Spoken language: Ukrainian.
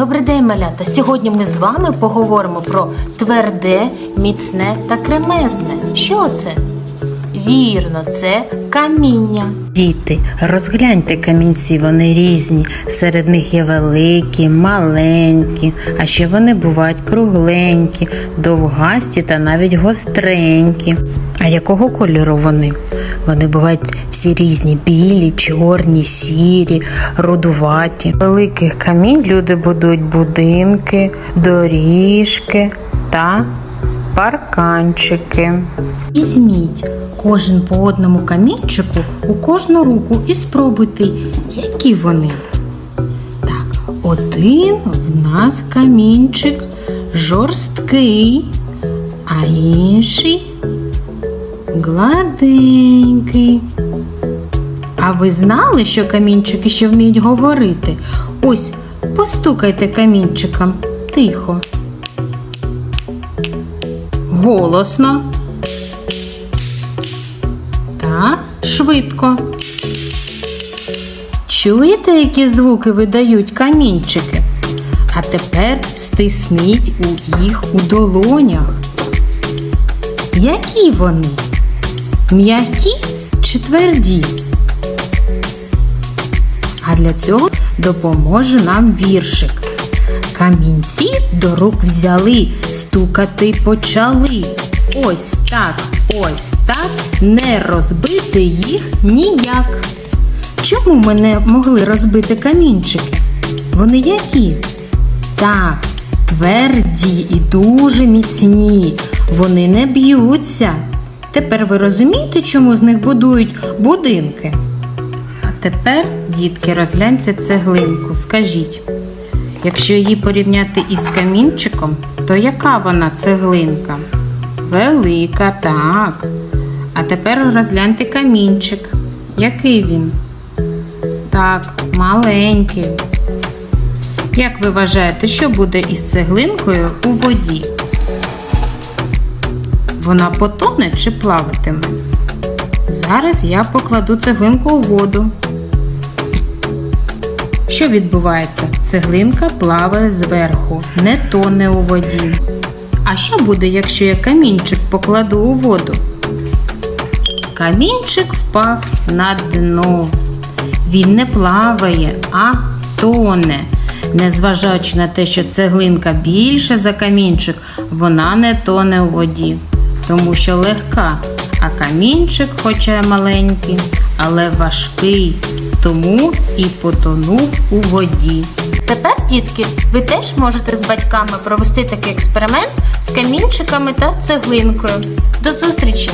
Добрий день, малята! Сьогодні ми з вами поговоримо про тверде, міцне та кремезне. Що це? Вірно, це каміння. Діти, розгляньте камінці, вони різні. Серед них є великі, маленькі, а ще вони бувають кругленькі, довгасті та навіть гостренькі. А якого кольору вони? Вони бувають всі різні: білі, чорні, сірі, рудуваті. Великих камінь люди будують будинки, доріжки та парканчики. Візьміть кожен по одному камінчику у кожну руку і спробуйте, які вони. Так, один в нас камінчик жорсткий, а інший гладенький. А ви знали, що камінчики ще вміють говорити? Ось постукайте камінчиком тихо. Голосно. Та швидко. Чуєте, які звуки видають камінчики? А тепер стисніть у їх у долонях. Які вони? М'які чи тверді? А для цього допоможе нам віршик. Камінці до рук взяли, стукати почали. Ось так, ось так, не розбити їх ніяк. Чому ми не могли розбити камінчики? Вони які? Так, тверді і дуже міцні. Вони не б'ються. Тепер ви розумієте, чому з них будують будинки? А тепер, дітки, розгляньте цеглинку. Скажіть, якщо її порівняти із камінчиком, то яка вона цеглинка? Велика, так. А тепер розгляньте камінчик. Який він? Так, маленький. Як ви вважаєте, що буде із цеглинкою у воді? Вона потоне чи плаватиме? Зараз я покладу цеглинку у воду. Що відбувається? Цеглинка плаває зверху, не тоне у воді. А що буде, якщо я камінчик покладу у воду? Камінчик впав на дно. Він не плаває, а тоне. Незважаючи на те, що цеглинка більша за камінчик, вона не тоне у воді, тому що легка, а камінчик, хоча маленький, але важкий, тому і потонув у воді. Тепер, дітки, ви теж можете з батьками провести такий експеримент з камінчиками та цеглинкою. До зустрічі!